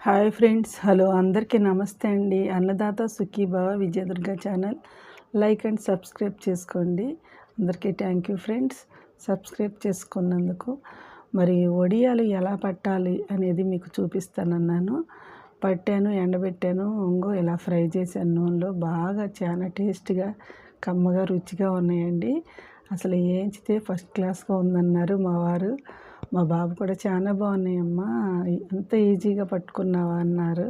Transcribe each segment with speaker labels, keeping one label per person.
Speaker 1: Hi friends hello అందరికీ నమస్తే అండి. Annadata Sukhibhava Vijayadurga channel. Like and subscribe చేసుకోండి. అందరికీ థ్యాంక్ యూ ఫ్రెండ్స్ సబ్స్క్రైబ్ చేసుకున్నందుకు. మరి ఒడియాలు ఎలా పట్టాలి అనేది మీకు చూపిస్తానన్నాను. పట్టాను ఎండబెట్టాను ఒంగో ఇలా ఫ్రై చేశాను. నూనెలో బాగా చాలా టేస్ట్గా కమ్మగా రుచిగా ఉన్నాయండి. అసలు ఏంచితే ఫస్ట్ క్లాస్గా ఉందన్నారు మా వారు. మా బాబు కూడా చాలా బాగున్నాయమ్మా. ఎంత ఈజీగా పట్టుకున్నావా అన్నారు.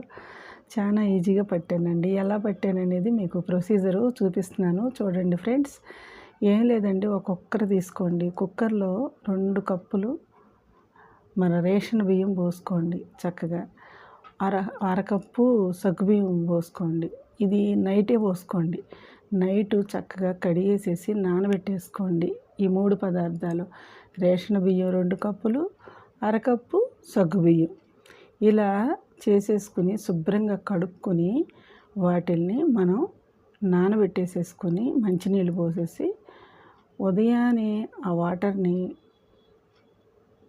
Speaker 1: చాలా ఈజీగా పట్టానండి. ఎలా పట్టాను అనేది మీకు ప్రొసీజరు చూపిస్తున్నాను. చూడండి ఫ్రెండ్స్ ఏం లేదండి ఒక కుక్కర్ తీసుకోండి. కుక్కర్లో రెండు కప్పులు మన రేషన్ బియ్యం పోసుకోండి చక్కగా. అర అరకప్పు సగ్గుబియ్యం పోసుకోండి. ఇది నైటే పోసుకోండి. నైట్ చక్కగా కడిగేసేసి నానబెట్టేసుకోండి ఈ మూడు పదార్థాలు. రేషన్ బియ్యం రెండు కప్పులు అరకప్పు సగ్గు బియ్యం. ఇలా చేసేసుకుని శుభ్రంగా కడుక్కొని వాటిల్ని మనం నానబెట్టేసేసుకొని మంచినీళ్ళు పోసేసి ఉదయాన్నే ఆ వాటర్ని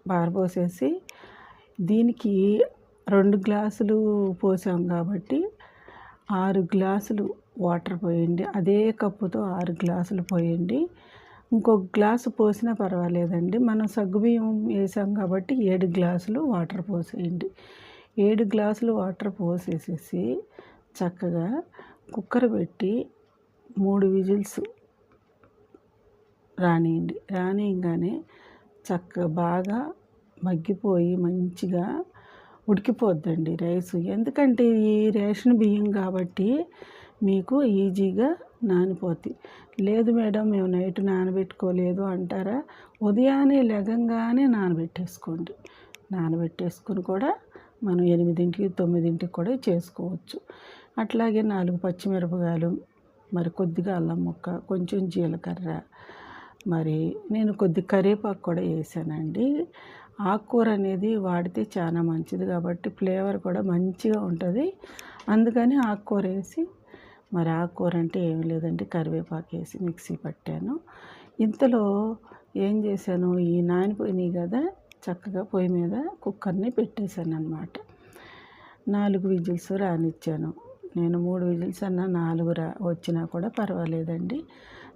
Speaker 1: పారబోసేసి దీనికి రెండు గ్లాసులు పోసాం కాబట్టి ఆరు గ్లాసులు వాటర్ పోయండి. అదే కప్పుతో ఆరు గ్లాసులు పోయండి. ఇంకొక గ్లాసు పోసినా పర్వాలేదండి. మనం సగ్గుబియ్యం వేసాం కాబట్టి ఏడు గ్లాసులు వాటర్ పోసేయండి. ఏడు గ్లాసులు వాటర్ పోసేసేసి చక్కగా కుక్కర్ పెట్టి మూడు విజిల్స్ రానియండి. రానియంగానే చక్కగా బాగా మగ్గిపోయి మంచిగా ఉడికిపోద్దండి రైస్. ఎందుకంటే ఈ రేషన్ బియ్యం కాబట్టి మీకు ఈజీగా నానిపోతాయి లేదు మేడం మేము నైట్ నానబెట్టుకోలేదు అంటారా? ఉదయాన్నే లెగంగానే నానబెట్టేసుకోండి. నానబెట్టేసుకుని కూడా మనం ఎనిమిదింటికి తొమ్మిదింటికి కూడా చేసుకోవచ్చు. అట్లాగే నాలుగు పచ్చిమిరపకాయలు మరి కొద్దిగా అల్లం ముక్క కొంచెం జీలకర్ర మరి నేను కొద్ది కరివేపాకు కూడా వేసానండి. ఆకుకూర అనేది వాడితే చాలా మంచిది కాబట్టి ఫ్లేవర్ కూడా మంచిగా ఉంటుంది. అందుకని ఆకుకూర వేసి మరి ఆకుకూర అంటే ఏమి లేదండి. కరివేపాకు వేసి మిక్సీ పట్టాను. ఇంతలో ఏం చేశాను? ఈ నానిపోయినాయి కదా చక్కగా పొయ్యి మీద కుక్కర్ని పెట్టేశాను అనమాట నాలుగు విజిల్స్ రానిచ్చాను. నేను మూడు విజిల్స్ అన్నా నాలుగు రా వచ్చినా కూడా పర్వాలేదండి.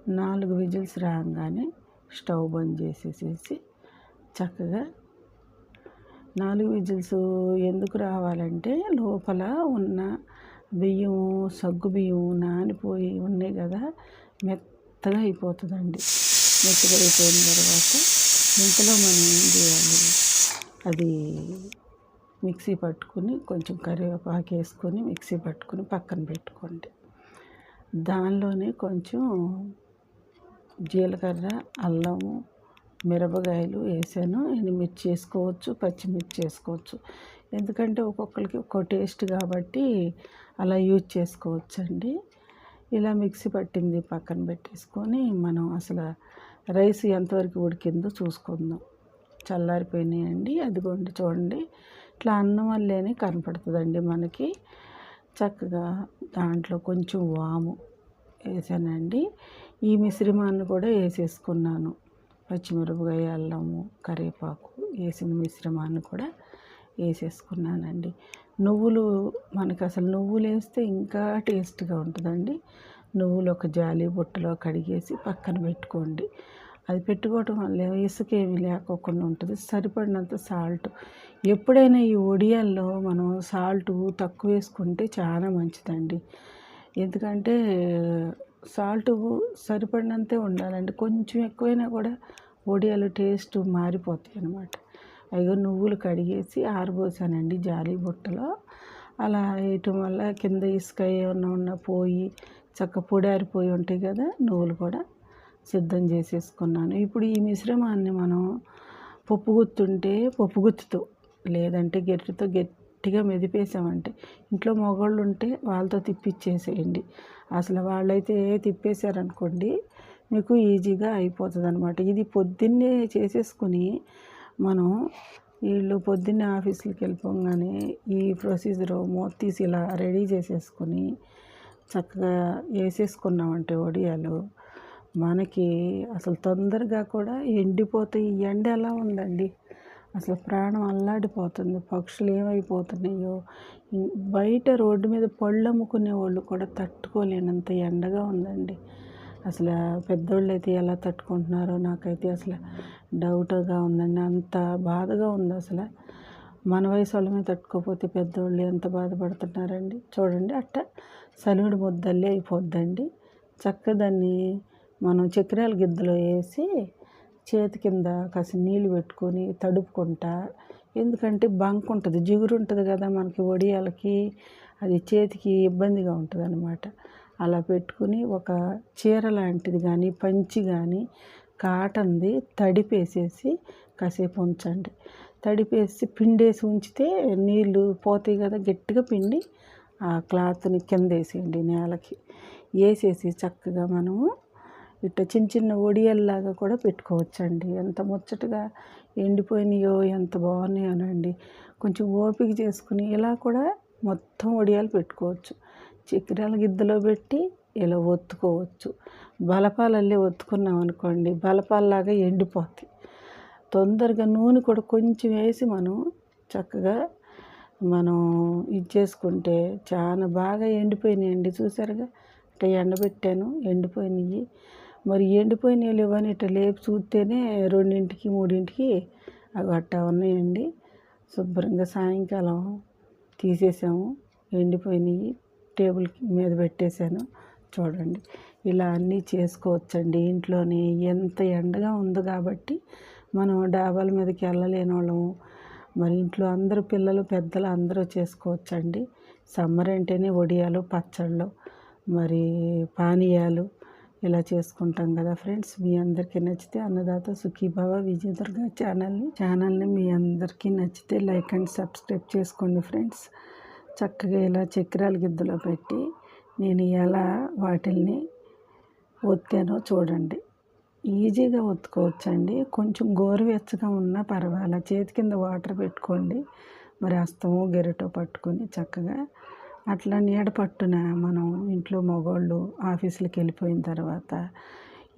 Speaker 1: నాలుగు విజిల్స్ రాగానే స్టవ్ బంద్ చేసేసేసి చక్కగా నాలుగు విజిల్స్ ఎందుకు రావాలంటే లోపల ఉన్న బియ్యం సగ్గు బియ్యం నానిపోయి ఉన్నాయి కదా మెత్తగా అయిపోతుందండి. మెత్తగా అయిపోయిన తర్వాత ఇంతలో మనం ఏం చేయాలి? అది మిక్సీ పట్టుకుని కొంచెం కరివేపాకు వేసుకొని మిక్సీ పట్టుకుని పక్కన పెట్టుకోండి. దానిలోనే కొంచెం జీలకర్ర అల్లము మిరపకాయలు వేసాను. ఎండుమిర్చి వేసుకోవచ్చు పచ్చిమిర్చి వేసుకోవచ్చు. ఎందుకంటే ఒక్కొక్కరికి ఒక్కో టేస్ట్ కాబట్టి అలా యూజ్ చేసుకోవచ్చండి. ఇలా మిక్సీ పట్టింది పక్కన పెట్టేసుకొని మనం అసలు రైస్ ఎంతవరకు ఉడికిందో చూసుకుందాం. చల్లారిపోయినాయండి. అదిగోండి చూడండి. ఇట్లా అన్నం వల్లేనే కనపడుతుందండి మనకి. చక్కగా దాంట్లో కొంచెం వాము వేసానండి. ఈ మిశ్రమాన్ని కూడా వేసేసుకున్నాను. పచ్చిమిరపకాయ అల్లము కరివేపాకు వేసిన మిశ్రమాన్ని కూడా వేసేసుకున్నానండి. నువ్వులు మనకు అసలు నువ్వులు వేస్తే ఇంకా టేస్ట్గా ఉంటుందండి. నువ్వులు ఒక జాలి బుట్టలో కడిగేసి పక్కన పెట్టుకోండి. అది పెట్టుకోవటం వల్ల ఇసుక ఏమి లేకోకుండా ఉంటుంది. సరిపడినంత సాల్ట్. ఎప్పుడైనా ఈ ఒడియాల్లో మనం సాల్ట్ తక్కువ వేసుకుంటే చాలా మంచిదండి. ఎందుకంటే సాల్ట్ సరిపడినంతే ఉండాలండి. కొంచెం ఎక్కువైనా కూడా ఒడియాలు టేస్ట్ మారిపోతాయి అన్నమాట అయ్యో నువ్వులు కడిగేసి ఆరబోసానండి జాలి బుట్టలో. అలా వేయటం వల్ల కింద ఇసుక ఏమన్నా ఉన్నా పోయి చక్క పొడారిపోయి ఉంటాయి కదా నువ్వులు కూడా సిద్ధం చేసేసుకున్నాను. ఇప్పుడు ఈ మిశ్రమాన్ని మనం పప్పు గుత్తుంటే పప్పు గుత్తుతో లేదంటే గెట్టితో గట్టిగా మెదిపేసామంటే ఇంట్లో మగవాళ్ళు ఉంటే వాళ్ళతో తిప్పిచ్చేసేయండి. అసలు వాళ్ళైతే తిప్పేశారనుకోండి మీకు ఈజీగా అయిపోతుంది అనమాట ఇది పొద్దున్నే చేసేసుకుని మనం వీళ్ళు పొద్దున్నే ఆఫీసులకి వెళ్ళిపోగానే ఈ ప్రొసీజర్ తీసి ఇలా రెడీ చేసేసుకొని చక్కగా వేసేసుకున్నామంటే ఒడియాలు. మనకి అసలు తొందరగా కూడా ఎండిపోతాయి. ఎండ ఎలా ఉందండి? అసలు ప్రాణం అల్లాడిపోతుంది. పక్షులు ఏమైపోతున్నాయో. బయట రోడ్డు మీద పళ్ళు అమ్ముకునే వాళ్ళు కూడా తట్టుకోలేనంత ఎండగా ఉందండి. అసలు పెద్దోళ్ళు అయితే ఎలా తట్టుకుంటున్నారో నాకైతే అసలు డౌట్గా ఉందండి. అంత బాధగా ఉంది అసలు. మన వయసు వాళ్ళమే తట్టుకోకపోతే పెద్దోళ్ళు ఎంత బాధపడుతున్నారండి. చూడండి అట్ట సలివిడి ముద్దల్లే అయిపోద్దండి. చక్కగా దాన్ని మనం చక్రాల గిద్దలో వేసి చేతి కింద కాసి నీళ్ళు పెట్టుకొని తడుపుకుంటా ఎందుకంటే బంక్ ఉంటుంది జిగురు ఉంటుంది కదా మనకి వడియాలకి అది చేతికి ఇబ్బందిగా ఉంటుంది అనమాట అలా పెట్టుకుని ఒక చీర లాంటిది కానీ పంచి కానీ కాటన్ది తడిపేసేసి కాసేపు ఉంచండి. తడిపేసి పిండేసి ఉంచితే నీళ్ళు పోతాయి కదా గట్టిగా పిండి ఆ క్లాత్ని కింద వేసేయండి నేలకి. వేసేసి చక్కగా మనము ఇట్ట చిన్న చిన్న ఒడియల్లాగా కూడా పెట్టుకోవచ్చండి. ఎంత ముచ్చటగా ఎండిపోయినాయో ఎంత బాగున్నాయోనండి. కొంచెం ఓపిక చేసుకుని ఇలా కూడా మొత్తం ఒడియాలు పెట్టుకోవచ్చు. చక్రాల గిద్దలో పెట్టి ఇలా ఒత్తుకోవచ్చు. బలపాలల్లే ఒత్తుకున్నాం అనుకోండి బలపాలలాగా ఎండిపోతాయి తొందరగా నూనె కూడా కొంచెం వేసి మనం చక్కగా మనం ఇది చేసుకుంటే చాలా బాగా ఎండిపోయినాయండి చూసారుగా. అంటే ఎండబెట్టాను ఎండిపోయినాయి. మరి ఎండిపోయినాయి లేవని ఇట్లా లేపి చూస్తేనే రెండింటికి మూడింటికి అవి అట్టా ఉన్నాయండి. శుభ్రంగా సాయంకాలం తీసేసాము ఎండిపోయినాయి. టేబుల్ మీద పెట్టేశాను. చూడండి ఇలా అన్నీ చేసుకోవచ్చండి. ఇంట్లోనే ఎంత ఎండగా ఉంది కాబట్టి మనం డాబాల మీదకి వెళ్ళలేని వాళ్ళము మరి ఇంట్లో అందరు పిల్లలు పెద్దలు అందరూ చేసుకోవచ్చండి. సమ్మర్ అంటేనే వడియాలు పచ్చళ్ళు మరి పానీయాలు ఇలా చేసుకుంటాం కదా ఫ్రెండ్స్. మీ అందరికీ నచ్చితే అన్నదాత సుఖీభావ విజయదుర్గ ఛానల్ని ఛానల్ని మీ అందరికీ నచ్చితే లైక్ అండ్ సబ్స్క్రైబ్ చేసుకోండి ఫ్రెండ్స్. చక్కగా ఇలా చక్రాల గిద్దలో పెట్టి నేను ఎలా వాటిల్ని ఒత్తానో చూడండి. ఈజీగా ఒత్తుకోవచ్చండి. కొంచెం గోరువెచ్చగా ఉన్నా పర్వాలేదు చేతి కింద వాటర్ పెట్టుకోండి. మరి అస్తమో గెరటో పట్టుకొని చక్కగా అట్లా నీడ పట్టున మనం ఇంట్లో మగవాళ్ళు ఆఫీసులకు వెళ్ళిపోయిన తర్వాత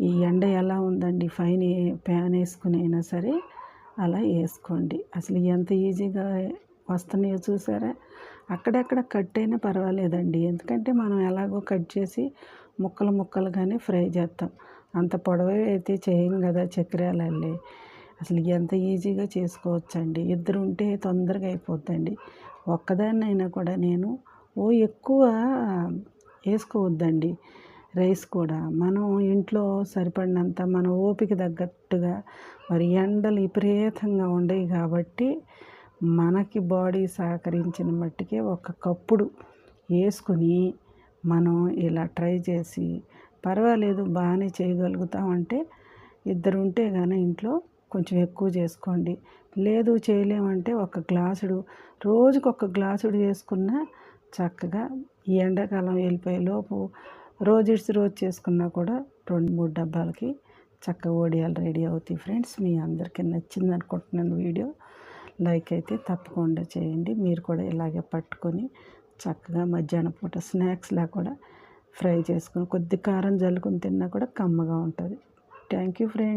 Speaker 1: ఈ ఎండ ఎలా ఉందండి? ఫైన్ ప్యాన్ వేసుకుని అయినా సరే అలా వేసుకోండి. అసలు ఎంత ఈజీగా వస్తున్నాయో చూసారా? అక్కడక్కడ కట్ అయినా పర్వాలేదండి. ఎందుకంటే మనం ఎలాగో కట్ చేసి ముక్కలు ముక్కలుగానే ఫ్రై చేస్తాం. అంత పొడవే అయితే చేయం కదా చక్రాలల్లి. అసలు ఎంత ఈజీగా చేసుకోవచ్చండి. ఇద్దరు ఉంటే తొందరగా అయిపోద్దండి. ఒక్కదాన్నైనా కూడా నేను ఓ ఎక్కువ వేసుకోవద్దండి. రైస్ కూడా. మనం ఇంట్లో సరిపడినంత మన ఓపిక తగ్గట్టుగా మరి ఎండలు విపరీతంగా ఉండవు కాబట్టి మనకి బాడీ సహకరించిన మట్టికే ఒక కప్పుడు వేసుకుని మనం ఇలా ట్రై చేసి పర్వాలేదు బాగానే చేయగలుగుతామంటే ఇద్దరు ఉంటే కానీ ఇంట్లో కొంచెం ఎక్కువ చేసుకోండి. లేదు చేయలేమంటే ఒక గ్లాసుడు రోజుకు ఒక గ్లాసుడు చేసుకున్నా చక్కగా ఈ ఎండాకాలం వెళ్ళిపోయే లోపు రోజు ఇడిచి రోజు చేసుకున్నా కూడా రెండు మూడు డబ్బాలకి చక్కగా ఓడియాలు రెడీ అవుతాయి. ఫ్రెండ్స్ మీ అందరికీ నచ్చింది అనుకుంటున్నాను వీడియో. లైక్ అయితే తప్పకుండా చేయండి. మీరు కూడా ఇలాగే పట్టుకొని చక్కగా మధ్యాహ్నం పూట స్నాక్స్లా కూడా ఫ్రై చేసుకొని కొద్ది కారం జల్లుకొని తిన్నా కూడా కమ్మగా ఉంటుంది. Thank you friends